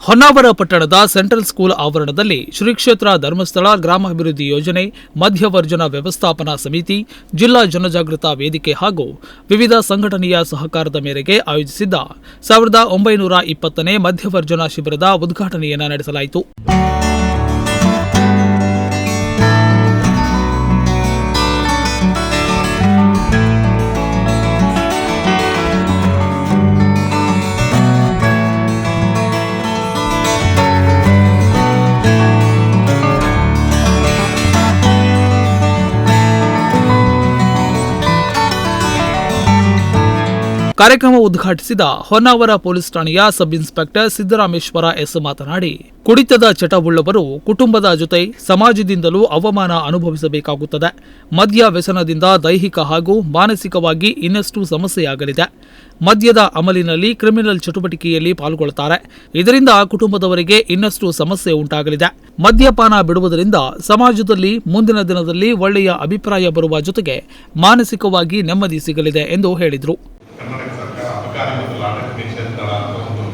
ಹೊನ್ನಾವರ ಪಟ್ಟಣದ central school ಆವರಣದಲ್ಲಿ ಶ್ರೀ ಕ್ಷೇತ್ರ ಧರ್ಮಸ್ಥಳ ಗ್ರಾಮಾಭಿವೃದ್ಧಿ ಯೋಜನೆ, ಮಧ್ಯವರ್ಜನ ವ್ಯವಸ್ಥಾಪನಾ ಸಮಿತಿ, ಜಿಲ್ಲಾ ಜನಜಾಗೃತ ವೇದಿಕೆ ಹಾಗೂ ವಿವಿಧ ಸಂಘಟನೆಯ ಸಹಕಾರದ ಮೇರೆಗೆ ಆಯೋಜಿಸಿದ್ದ ಸಾವಿರದ ಒಂಬೈನೂರ ಇಪ್ಪತ್ತನೇ ಮಧ್ಯವರ್ಜನ ಶಿಬಿರದ ಉದ್ಘಾಟನೆಯನ್ನು ನಡೆಸಲಾಯಿತು. ಕಾರ್ಯಕ್ರಮ ಉದ್ಘಾಟಿಸಿದ ಹೊನ್ನಾವರ ಪೊಲೀಸ್ ಠಾಣೆಯ ಸಬ್ ಇನ್ಸ್ಪೆಕ್ಟರ್ ಸಿದ್ದರಾಮೇಶ್ವರ ಎಸ್ ಮಾತನಾಡಿ, ಕುಡಿತದ ಚಟವುಳ್ಳವರು ಕುಟುಂಬದ ಜೊತೆ ಸಮಾಜದಿಂದಲೂ ಅವಮಾನ ಅನುಭವಿಸಬೇಕಾಗುತ್ತದೆ. ಮದ್ಯ ವ್ಯಸನದಿಂದ ದೈಹಿಕ ಹಾಗೂ ಮಾನಸಿಕವಾಗಿ ಇನ್ನಷ್ಟು ಸಮಸ್ಯೆಯಾಗಲಿದೆ. ಮದ್ಯದ ಅಮಲಿನಲ್ಲಿ ಕ್ರಿಮಿನಲ್ ಚಟುವಟಿಕೆಯಲ್ಲಿ ಪಾಲ್ಗೊಳ್ಳುತ್ತಾರೆ. ಇದರಿಂದ ಕುಟುಂಬದವರಿಗೆ ಇನ್ನಷ್ಟು ಸಮಸ್ಯೆ ಉಂಟಾಗಲಿದೆ. ಮದ್ಯಪಾನ ಬಿಡುವುದರಿಂದ ಸಮಾಜದಲ್ಲಿ ಮುಂದಿನ ದಿನದಲ್ಲಿ ಒಳ್ಳೆಯ ಅಭಿಪ್ರಾಯ ಬರುವ ಜೊತೆಗೆ ಮಾನಸಿಕವಾಗಿ ನೆಮ್ಮದಿ ಸಿಗಲಿದೆ ಎಂದು ಹೇಳಿದರು. ಕರ್ನಾಟಕ ಸರ್ಕಾರ ಅಬಕಾರಿ ಮತ್ತು ಲಾಟರಿ ನಿಷೇಧ ದಳ ಅಂತ ಒಂದು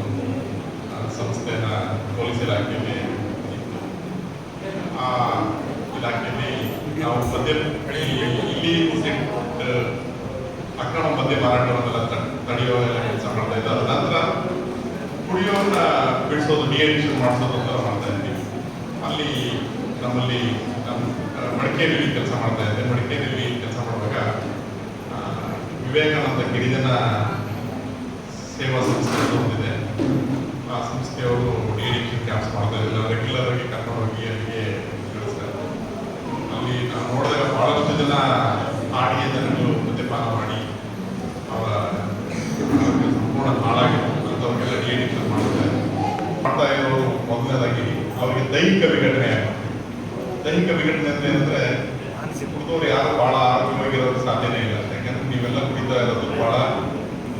ಸಂಸ್ಥೆನ ಪೊಲೀಸ್ ಇಲಾಖೆಗೆ ಇತ್ತು. ಆ ಇಲಾಖೆಯಲ್ಲಿ ನಾವು ಮದ್ಯ ಇಲ್ಲಿ ಅಕ್ರಮ ಮದ್ಯ ಮಾರಾಟವನ್ನೆಲ್ಲ ತಡೆಯೋ ಕೆಲಸ ಮಾಡ್ತಾ ಇದ್ದ ಅದ ನಂತರ ಕುಡಿಯೋನ್ನ ಬಿಡಿಸೋದು ಡಿಎಡಿಷನ್ ಮಾಡಿಸೋದು ಅಂತ ಮಾಡ್ತಾ ಇದ್ವಿ. ಅಲ್ಲಿ ನಮ್ಮಲ್ಲಿ ನಮ್ಮ ಮಡಿಕೇರಿಯಲ್ಲಿ ಕೆಲಸ ಮಾಡ್ತಾ ಇದ್ದೆ ಮಡಿಕೇರಿಯಲ್ಲಿ ಕೆಲಸ ವಿವೇಕಾನಂದ ಗಿರಿಜನ ಸೇವಾ ಸಂಸ್ಥೆ ಬಂದಿದೆ ಆ ಸಂಸ್ಥೆಯವರು ಡೈಲಿ ಕ್ಯಾಂಪ್ಸ್ ಮಾಡ್ತಾ ಇದ್ದಾರೆ. ರೆಗ್ಯುಲರ್ ಆಗಿ ಕರ್ಕೊಂಡು ಹೋಗಿ ಅಲ್ಲಿಗೆ ಕಳಿಸ್ತಾರೆ ಅಲ್ಲಿ ನಾವು ನೋಡಿದಾಗ ಬಹಳಷ್ಟು ಜನ ಆಡಿಯ ಜನರು ಮದ್ಯಪಾನ ಮಾಡಿ ಅವರ ಸಂಪೂರ್ಣ ಹಾಳಾಗಿತ್ತು. ಅಂಥವ್ರಿಗೆಲ್ಲ ಡಿ ಡಿಎಡಿಕ್ಷನ್ ಮಾಡ್ತಾರೆ ಮಾಡ್ತಾ ಇರೋರು ಮೊದಲನೇದಾಗಿ ಅವರಿಗೆ ದೈಹಿಕ ವಿಘಟನೆ ದೈಹಿಕ ವಿಘಟನೆ ಅಂದ್ರೆ ಏನಂದ್ರೆ ಕುಡಿದವ್ರು ಯಾರು ಬಹಳ ಆರೋಗ್ಯವಾಗಿರೋದು ಸಾಧ್ಯನೇ ಇಲ್ಲ. ಕುಡಿತಾ ಇರೋದು ಬಹಳ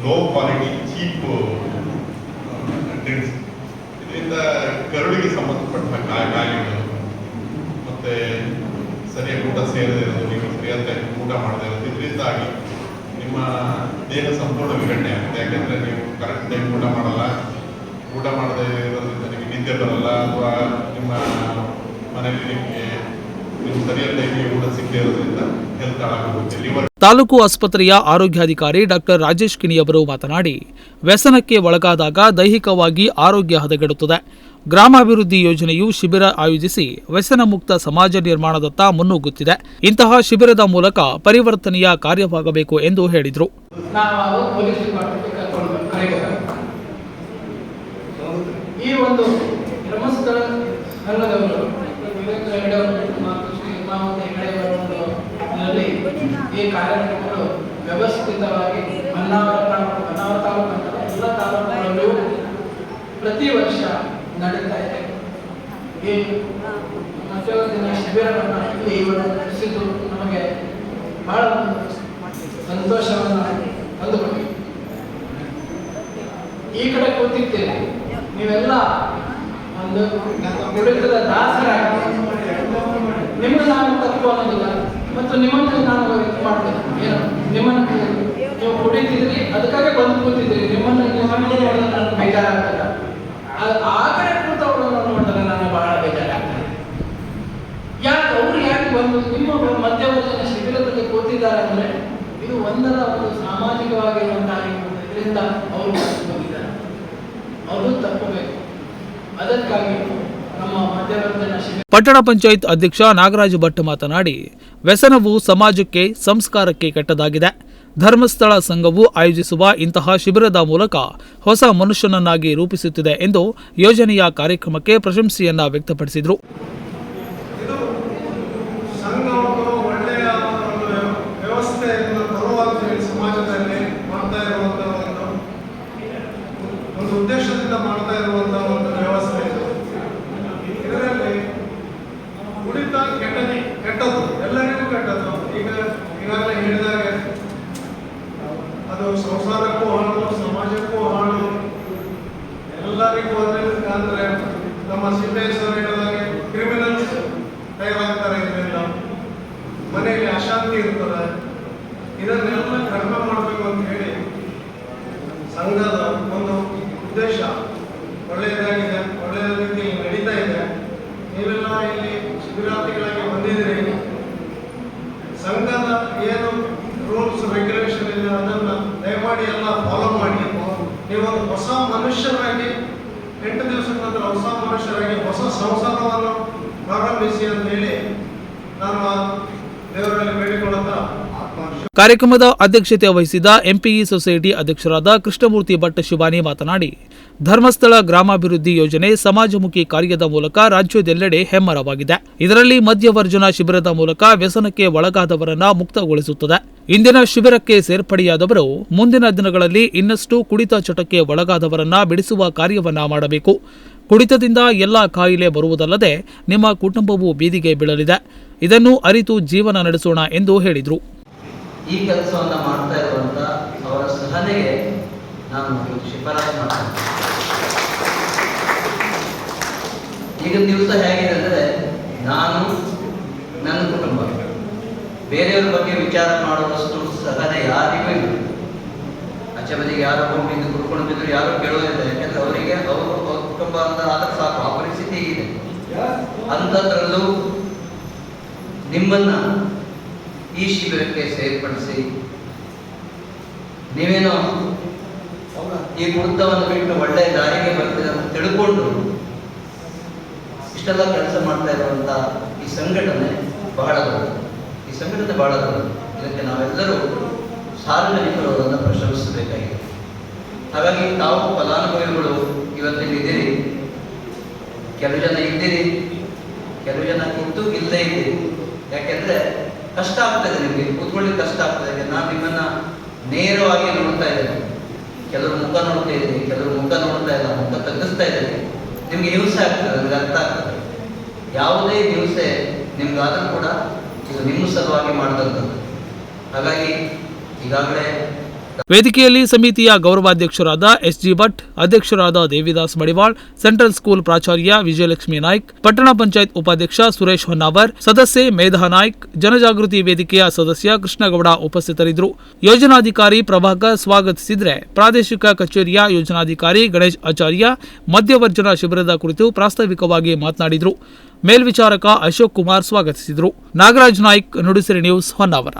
ಲೋ ಕ್ವಾಲಿಟಿ ಚೀಪ್ ಡ್ರಿಂಕ್ಸ್ ಇದರಿಂದ ಕರುಳಿಗೆ ಸಂಬಂಧಪಟ್ಟ ಕಾಯಿ- ಕಾಯಿಲೆಗಳು ಮತ್ತೆ ಸರಿಯಾಗಿ ಊಟ ಸೇರದೇ ಇರೋದು, ನೀವು ಸರಿಯಾದ ಊಟ ಮಾಡದೇ ಇರೋದು. ಇದರಿಂದಾಗಿ ನಿಮ್ಮ ದೇಹ ಸಂಪೂರ್ಣ ವಿಘಟನೆ ಆಗುತ್ತೆ. ಯಾಕಂದ್ರೆ ನೀವು ಕರೆಕ್ಟ್ ಟೈಮ್ ಊಟ ಮಾಡಲ್ಲ. ಊಟ ಮಾಡದೇ ಇರೋದ್ರಿಂದ ನಿಮಗೆ ನಿದ್ದೆ ಬರಲ್ಲ. ಅಥವಾ ನಿಮ್ಮ ಮನೆಯಲ್ಲಿ ನಿಮಗೆ ತಾಲೂಕು ಆಸ್ಪತ್ರೆಯ ಆರೋಗ್ಯಾಧಿಕಾರಿ ಡಾಕ್ಟರ್ ರಾಜೇಶ್ ಕಿಣಿಯವರು ಮಾತನಾಡಿ ವ್ಯಸನಕ್ಕೆ ಒಳಗಾದಾಗ ದೈಹಿಕವಾಗಿ ಆರೋಗ್ಯ ಹದಗೆಡುತ್ತದೆ. ಗ್ರಾಮಾಭಿವೃದ್ಧಿ ಯೋಜನೆಯು ಶಿಬಿರ ಆಯೋಜಿಸಿ ವ್ಯಸನ ಮುಕ್ತ ಸಮಾಜ ನಿರ್ಮಾಣದತ್ತ ಮುನ್ನುಗ್ಗುತ್ತಿದೆ. ಇಂತಹ ಶಿಬಿರದ ಮೂಲಕ ಪರಿವರ್ತನೆಯ ಕಾರ್ಯವಾಗಬೇಕು ಎಂದು ಹೇಳಿದರು. ಈ ಒಂದು ಈ ಧರ್ಮಸ್ಥಳ ಸಂಘದವರು ವಿವೇಕ ಹೆಗಡೆ ಅವರು ಮತ್ತು ಶ್ರೀ ಹಿಮಾವತಿ ಹೆಗಡೆ ಅವರ ಒಂದು ಇದರಲ್ಲಿ ಈ ಕಾರ್ಯಕ್ರಮಗಳು ವ್ಯವಸ್ಥಿತವಾಗಿ ಹೊನ್ನಾವರ ತಾಲೂಕು ಹೊನ್ನಾವರ ತಾಲೂಕು ಅಂತ ಎಲ್ಲ ತಾಲೂಕುಗಳಲ್ಲೂ ಪ್ರತಿ ವರ್ಷ ನಡೀತಾ ಇದೆ. ಈ ಶಿಬಿರವನ್ನು ಇಲ್ಲಿ ಇವರು ನಡೆಸಿದ್ದು ನಮಗೆ ಬಹಳ ಸಂತೋಷವನ್ನು ತಂದುಕೊಂಡಿದೆ ಈ ಕಡೆ ಕೂತಿದ್ದೇನೆ. ನೀವೆಲ್ಲ ಒಂದು ಕುಡಿತದ ದಾಸರಾಗಿ ನಿಮ್ಮನ್ನು ನಾನು ತಪ್ಪು ಅನ್ನೋದಿಲ್ಲ. ಮತ್ತು ನಿಮ್ಮನ್ನು ನಾನು ಮಾಡೋದಿಲ್ಲ ಏನು, ನಿಮ್ಮನ್ನು ನೀವು ಕುಡಿತಿದ್ರಿ, ಅದಕ್ಕಾಗಿ ಬಂದು ಕೂತಿದ್ದೀರಿ. ನಿಮ್ಮನ್ನು ನಿಮ್ಮನ್ನು ನೋಡಿದ್ರೆ ನನಗೆ ಬೇಜಾರಾಗ್ತದೆ? ಆ- ಕಡೆ ನಾನು ನೋಡಿದ್ರೆ ನನಗೆ ಬಹಳ ಬೇಜಾರಾಗ್ತದೆ. ಯಾಕೆ, ಅವ್ರು ಯಾಕೆ ಬಂದು ನಿಮ್ಮ ಮಧ್ಯವರ್ಜನ ಶಿಬಿರದಲ್ಲಿ ಕೂತಿದ್ದಾರೆ ಅಂದರೆ ಇದು ಒಂದರ ಒಂದು ಸಾಮಾಜಿಕವಾಗಿರುವಂತಹ ಇದರಿಂದ ಅವರು ಹೋಗಿದ್ದಾರೆ. ಅವರು ತಪ್ಪಬೇಕು ಅದಕ್ಕಾಗಿ ಪಟ್ಟಣ ಪಂಚಾಯತ್ ಅಧ್ಯಕ್ಷ ನಾಗರಾಜ ಭಟ್ ಮಾತನಾಡಿ, ವ್ಯಸನವು ಸಮಾಜಕ್ಕೆ, ಸಂಸ್ಕಾರಕ್ಕೆ ಕೆಟ್ಟದಾಗಿದೆ. ಧರ್ಮಸ್ಥಳ ಸಂಘವು ಆಯೋಜಿಸುವ ಇಂತಹ ಶಿಬಿರದ ಮೂಲಕ ಹೊಸ ಮನುಷ್ಯನನ್ನಾಗಿ ರೂಪಿಸುತ್ತಿದೆ ಎಂದು ಯೋಜನೆಯ ಕಾರ್ಯಕ್ರಮಕ್ಕೆ ಪ್ರಶಂಸೆಯನ್ನ ವ್ಯಕ್ತಪಡಿಸಿದರು ಇದು ಸಂಘವನ್ನು ಒಳ್ಳೆಯ ಒಂದು ವ್ಯವಸ್ಥೆಯನ್ನು ತರುವಂತ ಹೇಳಿ ಸಮಾಜದಲ್ಲಿ ಮಾಡ್ತಾ ಇರುವಂತ ಒಂದು ಒಂದು ಉದ್ದೇಶದಿಂದ ಮಾಡ್ತಾ ಇರುವಂತ ಒಂದು ವ್ಯವಸ್ಥೆ ಇದು ಇದರಲ್ಲಿ ಕುಡಿತ ಕೆಟ್ಟ ಕೆಟ್ಟದ್ದು ಎಲ್ಲರಿಗೂ ಕೆಟ್ಟದ್ದು ಈಗ ಈಗಾಗಲೇ ಹೇಳಿದಾಗೆ ಅದು ಸಂಸಾರಕ್ಕೂ ಹಾಳು ಸಮಾಜಕ್ಕೂ ಹಾಳು ಎಲ್ಲರಿಗೂ ಅಂದ್ರೆ ನಮ್ಮ ಸಿದ್ದೇಶ್ವರ ಹೇಳಿದಾಗೆ ಕ್ರಿಮಿನಲ್ಸ್ ತಯಾರಾಗ್ತಾರೆ ಇದರಿಂದ ಮನೆಯಲ್ಲಿ ಅಶಾಂತಿ ಇರ್ತದೆ. ಇದನ್ನೆಲ್ಲ ಕಡಿಮೆ ಮಾಡಬೇಕು ಅಂತ ಹೇಳಿ ಸಂಘದ ಒಂದು ಉದ್ದೇಶ. ನಂತರ ಹೊಸ ಮನುಷ್ಯರಾಗಿ ಹೊಸ ಸಂಸಾರವನ್ನು ಪ್ರಾರಂಭಿಸಿ ಅಂತ ಹೇಳಿ ನಾನು ದೇವರಲ್ಲಿ ಬೇಡಿಕೊಳ್ಳುತ್ತಾ ಕಾರ್ಯಕ್ರಮದ ಅಧ್ಯಕ್ಷತೆ ವಹಿಸಿದ ಎಂಪಿಇ ಸೊಸೈಟಿ ಅಧ್ಯಕ್ಷರಾದ ಕೃಷ್ಣಮೂರ್ತಿ ಭಟ್ ಶಿವಾನಿ ಮಾತನಾಡಿ ಧರ್ಮಸ್ಥಳ ಗ್ರಾಮಾಭಿವೃದ್ಧಿ ಯೋಜನೆ ಸಮಾಜಮುಖಿ ಕಾರ್ಯದ ಮೂಲಕ ರಾಜ್ಯದೆಲ್ಲೆಡೆ ಹೆಮ್ಮರವಾಗಿದೆ. ಇದರಲ್ಲಿ ಮದ್ಯವರ್ಜನ ಶಿಬಿರದ ಮೂಲಕ ವ್ಯಸನಕ್ಕೆ ಒಳಗಾದವರನ್ನ ಮುಕ್ತಗೊಳಿಸುತ್ತದೆ. ಇಂದಿನ ಶಿಬಿರಕ್ಕೆ ಸೇರ್ಪಡೆಯಾದವರು ಮುಂದಿನ ದಿನಗಳಲ್ಲಿ ಇನ್ನಷ್ಟು ಕುಡಿತ ಚಟಕ್ಕೆ ಒಳಗಾದವರನ್ನ ಬಿಡಿಸುವ ಕಾರ್ಯವನ್ನ ಮಾಡಬೇಕು. ಕುಡಿತದಿಂದ ಎಲ್ಲ ಕಾಯಿಲೆ ಬರುವುದಲ್ಲದೆ ನಿಮ್ಮ ಕುಟುಂಬವು ಬೀದಿಗೆ ಬೀಳಲಿದೆ. ಇದನ್ನು ಅರಿತು ಜೀವನ ನಡೆಸೋಣ ಎಂದು ಹೇಳಿದರು. ಈ ಕೆಲಸವನ್ನು ಮಾಡ್ತಾ ಅವರ ಸಹನೆಗೆ ನಾನು ಶಿಫಾರಸು ಮಾಡ್ತೇನೆ. ಈಗಿನ ದಿವಸ ಹೇಗಿದೆ ಅಂದರೆ ನಾನು, ನನ್ನ ಕುಟುಂಬ. ಬೇರೆಯವ್ರ ಬಗ್ಗೆ ವಿಚಾರ ಮಾಡುವಷ್ಟು ಸಹನೆ ಯಾರಿಗೂ ಇಲ್ಲ. ಆಚೆ ಬದಿಗೆ ಯಾರೋ ಕುಟುಂಬದಿಂದ ಕುಡ್ಕೊಂಡು ಬಿದ್ರು, ಯಾರು ಕೇಳೋದಿಲ್ಲ. ಯಾಕಂದ್ರೆ ಅವರಿಗೆ ಅವರು ಅವ್ರ ಕುಟುಂಬ ಅಂತ ಆದ್ರೆ ಸಾಕು, ಆ ಪರಿಸ್ಥಿತಿ ಇದೆ. ಅಂಥದ್ರಲ್ಲೂ ನಿಮ್ಮನ್ನ ಈ ಶಿಬಿರಕ್ಕೆ ಸೇರ್ಪಡಿಸಿ, ನೀವೇನೋ ಈ ಕುಡಿತವನ್ನು ಬಿಟ್ಟು ಒಳ್ಳೆ ದಾರಿಗೆ ಬರ್ತೀರ ಅಂತ ತಿಳ್ಕೊಂಡು ಇಷ್ಟೆಲ್ಲ ಕೆಲಸ ಮಾಡ್ತಾ ಇರುವಂತಹ ಈ ಸಂಘಟನೆ ಬಹಳ ದೊಡ್ಡದು. ಈ ಸಂಘಟನೆ ಬಹಳ ದೊಡ್ಡದು. ಇದಕ್ಕೆ ನಾವೆಲ್ಲರೂ ಸಾರ್ವಜನಿಕರು ಅದನ್ನು ಪ್ರಶಂಸಿಸಬೇಕಾಗಿದೆ. ಹಾಗಾಗಿ ತಾವು ಫಲಾನುಭವಿಗಳು ಇವತ್ತಿಲ್ಲಿ ಇದ್ದೀರಿ ಕೆಲವು ಜನ ಇದ್ದೀರಿ, ಕೆಲವು ಜನ ಇದ್ದು ಇಲ್ಲದೇ ಇದ್ದೀರಿ. ಯಾಕೆಂದ್ರೆ ಕಷ್ಟ ಆಗ್ತದೆ ನಿಮಗೆ, ಕೂತ್ಕೊಳ್ಳಿಕ್ಕೆ ಕಷ್ಟ ಆಗ್ತದೆ. ನಾನು ನಿಮ್ಮನ್ನ ನೇರವಾಗಿ ನೋಡ್ತಾ ಇದ್ದೇನೆ. ಕೆಲವರು ಮುಖ ನೋಡ್ತಾ ಇದ್ದೀನಿ, ಕೆಲವರು ಮುಖ ನೋಡ್ತಾ ಇಲ್ಲ, ಮುಖ ತಗ್ಗಿಸ್ತಾ ಇದ್ದೀನಿ. ನಿಮ್ಗೆ ಹಿಂಸೆ ಆಗ್ತದೆ ನಿಮ್ಗೆ ಅರ್ಥ ಆಗ್ತದೆ. ಯಾವುದೇ ಹಿಂಸೆ ನಿಮ್ಗಾದ್ರೂ ಕೂಡ ಇದು ನಿಮ್ಮ ಸಲುವಾಗಿ ಮಾಡಿದಂಥದ್ದು. ಹಾಗಾಗಿ ಈಗಾಗಲೇ ವೇದಿಕೆಯಲ್ಲಿ ಸಮಿತಿಯ ಗೌರವಾಧ್ಯಕ್ಷರಾದ ಎಸ್ ಜಿ ಭಟ್, ಅಧ್ಯಕ್ಷರಾದ ದೇವಿದಾಸ್ ಮಡಿವಾಳ್, ಸೆಂಟ್ರಲ್ ಸ್ಕೂಲ್ ಪ್ರಾಚಾರ್ಯ ವಿಜಯಲಕ್ಷ್ಮಿ ನಾಯ್ಕ್, ಪಟ್ಟಣ ಪಂಚಾಯತ್ ಉಪಾಧ್ಯಕ್ಷ ಸುರೇಶ್ ಹೊನ್ನಾವರ್, ಸದಸ್ಯೆ ಮೇಧಾ ನಾಯ್ಕ್, ಜನಜಾಗೃತಿ ವೇದಿಕೆಯ ಸದಸ್ಯ ಕೃಷ್ಣಗೌಡ ಉಪಸ್ಥಿತರಿದ್ದರು. ಯೋಜನಾಧಿಕಾರಿ ಪ್ರಭಾಕರ್ ಸ್ವಾಗತಿಸಿದ್ರೆ ಪ್ರಾದೇಶಿಕ ಕಚೇರಿಯ ಯೋಜನಾಧಿಕಾರಿ ಗಣೇಶ್ ಆಚಾರ್ಯ ಮಧ್ಯವರ್ಜನ ಶಿಬಿರದ ಕುರಿತು ಪ್ರಾಸ್ತಾವಿಕವಾಗಿ ಮಾತನಾಡಿದರು. ಮೇಲ್ವಿಚಾರಕ ಅಶೋಕ್ ಕುಮಾರ್ ಸ್ವಾಗತಿಸಿದರು. ನಾಗರಾಜ್ ನಾಯ್ಕ್, ನುಡಿಸಿರಿ ನ್ಯೂಸ್ ಹೊನ್ನಾವರ.